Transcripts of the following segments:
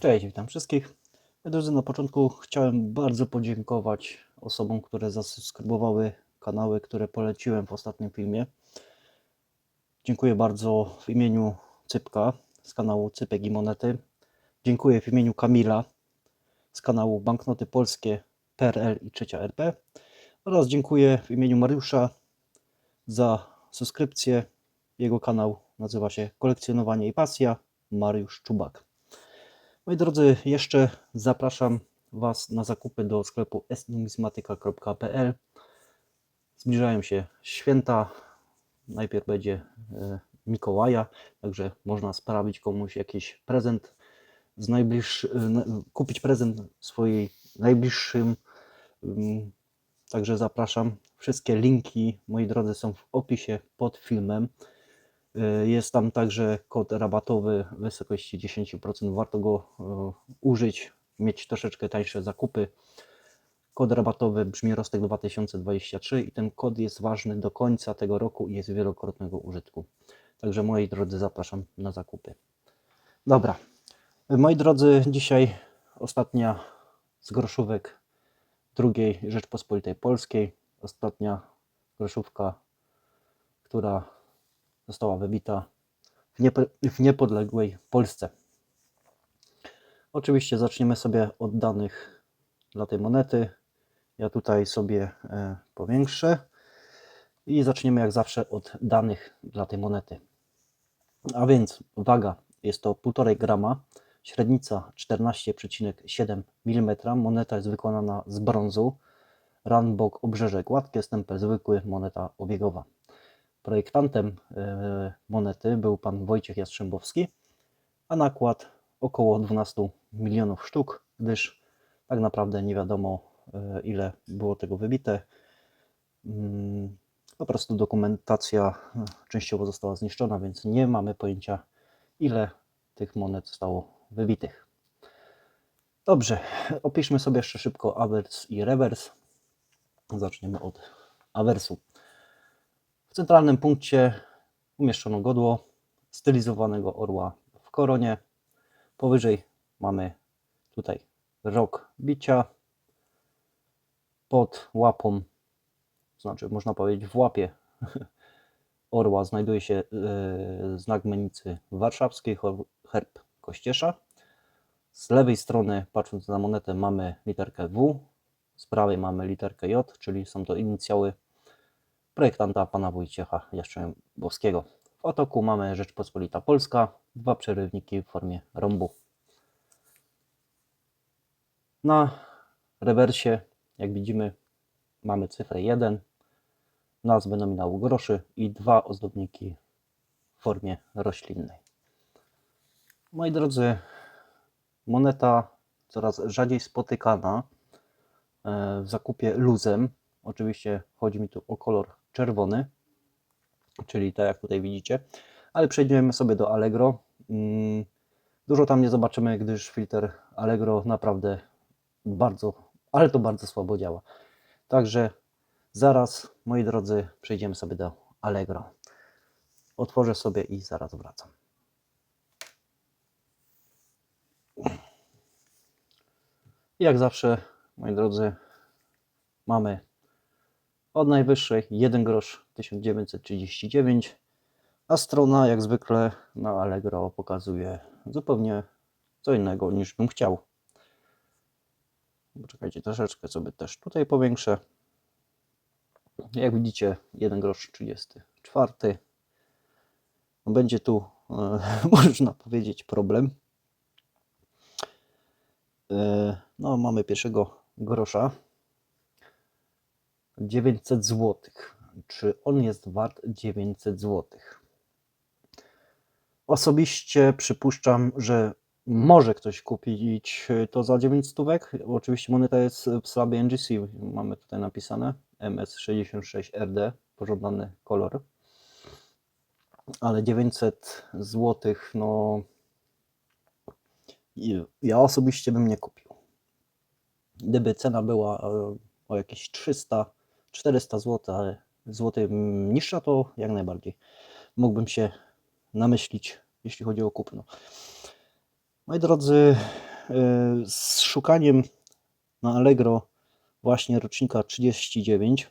Cześć, witam wszystkich. Drodzy, na początku chciałem bardzo podziękować osobom, które zasubskrybowały kanały, które poleciłem w ostatnim filmie. Dziękuję bardzo w imieniu Cypka z kanału Cypek i Monety. Dziękuję w imieniu Kamila z kanału Banknoty Polskie PRL i Trzecia RP. Oraz dziękuję w imieniu Mariusza za subskrypcję. Jego kanał nazywa się Kolekcjonowanie i Pasja. Mariusz Czubak. Moi drodzy, jeszcze zapraszam Was na zakupy do sklepu esnumismatyka.pl. Zbliżają się święta. Najpierw będzie e, Mikołaja, także można sprawić komuś jakiś prezent z e, kupić prezent swojej najbliższym. Ym, Także zapraszam. Wszystkie linki, moi drodzy, są w opisie pod filmem. Y, Jest tam także kod rabatowy w wysokości 10%. Warto go y, użyć, mieć troszeczkę tańsze zakupy. Kod rabatowy brzmi Rostek 2023 i ten kod jest ważny do końca tego roku i jest wielokrotnego użytku. Także moi drodzy, zapraszam na zakupy. Dobra. Moi drodzy, dzisiaj ostatnia z groszówek drugiej Rzeczpospolitej Polskiej. Ostatnia groszówka, która została wybita w, niepo, w niepodległej Polsce. Oczywiście zaczniemy sobie od danych dla tej monety. Ja tutaj sobie e, powiększę i zaczniemy jak zawsze od danych dla tej monety. A więc waga jest to 1,5 grama, średnica 14,7 mm, moneta jest wykonana z brązu, ran, bok, obrzeże gładkie, stempel zwykły, moneta obiegowa. Projektantem e, monety był pan Wojciech Jastrzębowski, a nakład około 12 milionów sztuk, gdyż tak naprawdę nie wiadomo e, ile było tego wybite. Mm, Po prostu dokumentacja e, częściowo została zniszczona, więc nie mamy pojęcia ile tych monet zostało wybitych. Dobrze, opiszmy sobie jeszcze szybko awers i rewers. Zaczniemy od awersu. Centralnym punkcie umieszczono godło stylizowanego orła w koronie. Powyżej mamy tutaj rok bicia. Pod łapą, znaczy można powiedzieć w łapie orła znajduje się e, znak menicy warszawskiej, herb Kościesza. Z lewej strony, patrząc na monetę, mamy literkę W, z prawej mamy literkę J, czyli są to inicjały projektanta pana Wojciecha Jastrzębowskiego. W otoku mamy Rzeczpospolita Polska, dwa przerywniki w formie rąbu. Na rewersie, jak widzimy, mamy cyfrę 1, nazwę nominału groszy i dwa ozdobniki w formie roślinnej. Moi drodzy, moneta coraz rzadziej spotykana e, w zakupie luzem. Oczywiście chodzi mi tu o kolor czerwony, czyli tak jak tutaj widzicie, ale przejdziemy sobie do Allegro. Mm, Dużo tam nie zobaczymy, gdyż filtr Allegro naprawdę bardzo, ale to bardzo słabo działa. Także zaraz, moi drodzy, przejdziemy sobie do Allegro. Otworzę sobie i zaraz wracam. Jak zawsze, moi drodzy, mamy od najwyższej 1 grosz 1939, a strona jak zwykle na Allegro pokazuje zupełnie co innego niż bym chciał. Poczekajcie, troszeczkę sobie też tutaj powiększę. Jak widzicie, 1 grosz 34. No Będzie tu, e, można powiedzieć, problem. E, No, mamy pierwszego grosza. 900 zł. Czy on jest wart 900 zł? Osobiście przypuszczam, że może ktoś kupić to za 9 stówek. Oczywiście moneta jest w słabej NGC. Mamy tutaj napisane MS66RD, pożądany kolor. Ale 900 zł, no ja osobiście bym nie kupił. Gdyby cena była e, o jakieś 300, 400 zł, ale złoty niższa, to jak najbardziej mógłbym się namyślić, jeśli chodzi o kupno. Moi drodzy, z szukaniem na Allegro właśnie rocznika 39.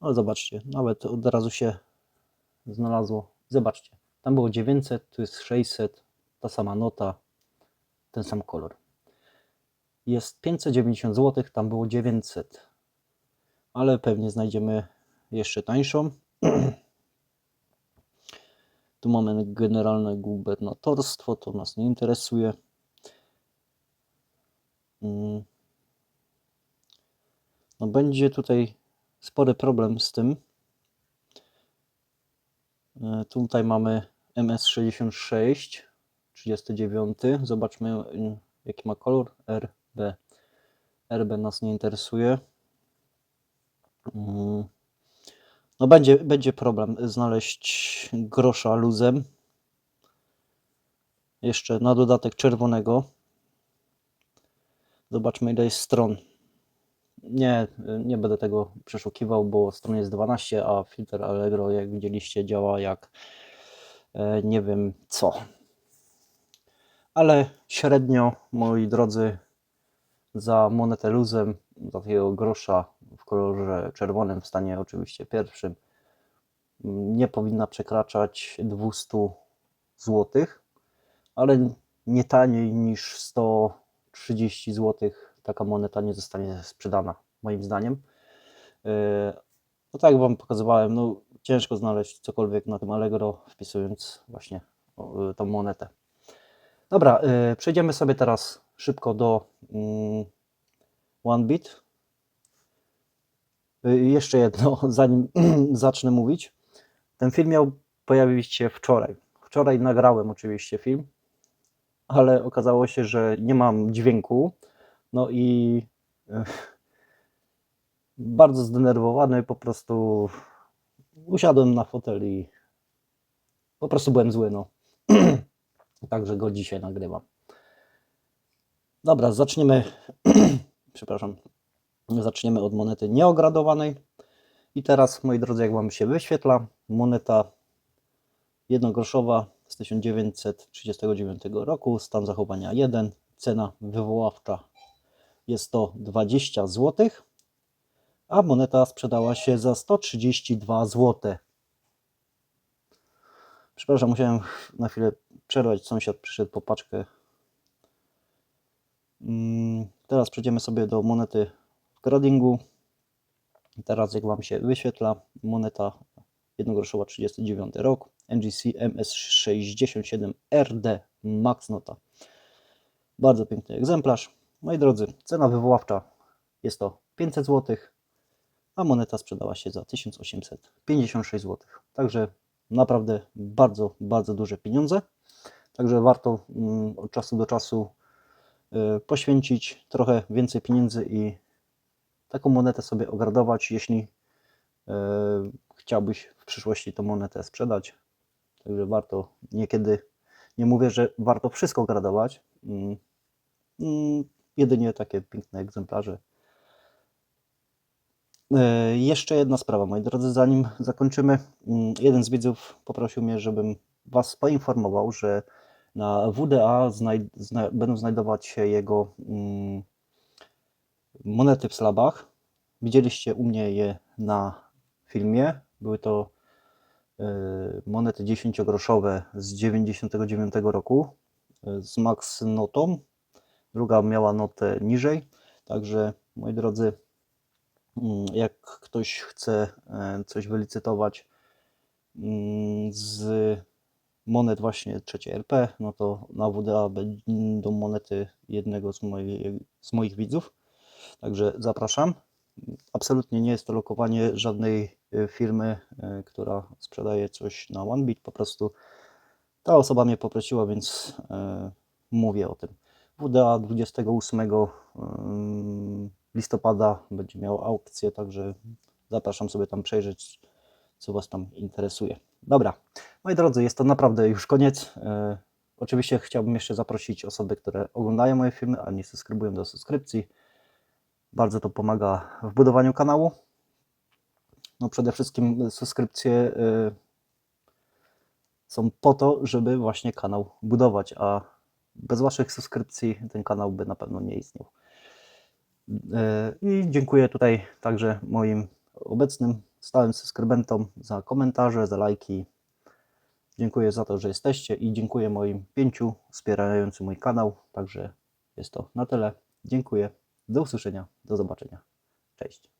No zobaczcie, nawet od razu się znalazło. Zobaczcie, tam było 900, tu jest 600, ta sama nota, ten sam kolor. Jest 590 zł, tam było 900, ale pewnie znajdziemy jeszcze tańszą. Tu mamy generalne gubernatorstwo, to nas nie interesuje. Mm. No będzie tutaj spory problem z tym. E, Tutaj mamy MS66 39. Zobaczmy y, jaki ma kolor RB. RB nas nie interesuje. Mm. No będzie, będzie problem znaleźć grosza luzem. Jeszcze na dodatek czerwonego. Zobaczmy ile jest stron. Nie, nie będę tego przeszukiwał, bo stron jest 12, a filtr Allegro, jak widzieliście, działa jak e, nie wiem co. Ale średnio, moi drodzy, za monetę luzem, za takiego grosza kolorze czerwonym, w stanie oczywiście pierwszym, nie powinna przekraczać 200 zł, ale nie taniej niż 130 zł taka moneta nie zostanie sprzedana, moim zdaniem. Yy, No tak jak Wam pokazywałem, no ciężko znaleźć cokolwiek na tym Allegro, wpisując właśnie y, tą monetę. Dobra, yy, przejdziemy sobie teraz szybko do mm, OneBit. Y, Jeszcze jedno, zanim zacznę mówić. Ten film miał pojawić się wczoraj. Wczoraj nagrałem oczywiście film, ale okazało się, że nie mam dźwięku. No i e, bardzo zdenerwowany, po prostu usiadłem na fotel i po prostu byłem zły. No. Także go dzisiaj nagrywam. Dobra, zaczniemy. Przepraszam. Zaczniemy od monety nieogradowanej. I teraz, moi drodzy, jak Wam się wyświetla, moneta jednogroszowa z 1939 roku, stan zachowania 1, cena wywoławcza jest to 20 zł, a moneta sprzedała się za 132 zł. Przepraszam, musiałem na chwilę przerwać, sąsiad przyszedł po paczkę. Mm, Teraz przejdziemy sobie do monety gradingu. Teraz jak Wam się wyświetla, moneta jednogroszowa 39 rok, NGC MS67 RD Max Nota. Bardzo piękny egzemplarz. Moi drodzy, cena wywoławcza jest to 500 zł, a moneta sprzedała się za 1856 zł. Także naprawdę bardzo, bardzo duże pieniądze. Także warto mm, od czasu do czasu y, poświęcić trochę więcej pieniędzy i taką monetę sobie ogradować, jeśli y, chciałbyś w przyszłości tą monetę sprzedać. Także warto niekiedy, nie mówię, że warto wszystko gradować, mm, mm, jedynie takie piękne egzemplarze. E, Jeszcze jedna sprawa, moi drodzy, zanim zakończymy. Mm, Jeden z widzów poprosił mnie, żebym Was poinformował, że na WDA znaj zna będą znajdować się jego monety w slabach. Widzieliście u mnie je na filmie. Były to e, monety 10-groszowe z 99 roku e, z max notą. Druga miała notę niżej. Także moi drodzy, mm, jak ktoś chce e, coś wylicytować mm, z monet właśnie trzeciej RP, no to na WDA będą monety jednego z, z moich widzów. Także zapraszam. Absolutnie nie jest to lokowanie żadnej e, firmy, e, która sprzedaje coś na OneBit. Po prostu ta osoba mnie poprosiła, więc e, mówię o tym. WDA 28 ym, listopada będzie miał aukcję, także zapraszam sobie tam przejrzeć, co Was tam interesuje. Dobra, moi drodzy, jest to naprawdę już koniec. Oczywiście chciałbym jeszcze zaprosić osoby, które oglądają moje filmy, a nie subskrybują do subskrypcji. Bardzo to pomaga w budowaniu kanału. No przede wszystkim subskrypcje e, są po to, żeby właśnie kanał budować, a bez Waszych subskrypcji ten kanał by na pewno nie istniał. E, I dziękuję tutaj także moim obecnym stałym subskrybentom za komentarze, za lajki. Dziękuję za to, że jesteście i dziękuję moim pięciu wspierającym mój kanał. Także jest to na tyle. Dziękuję. Do usłyszenia. Do zobaczenia. Cześć.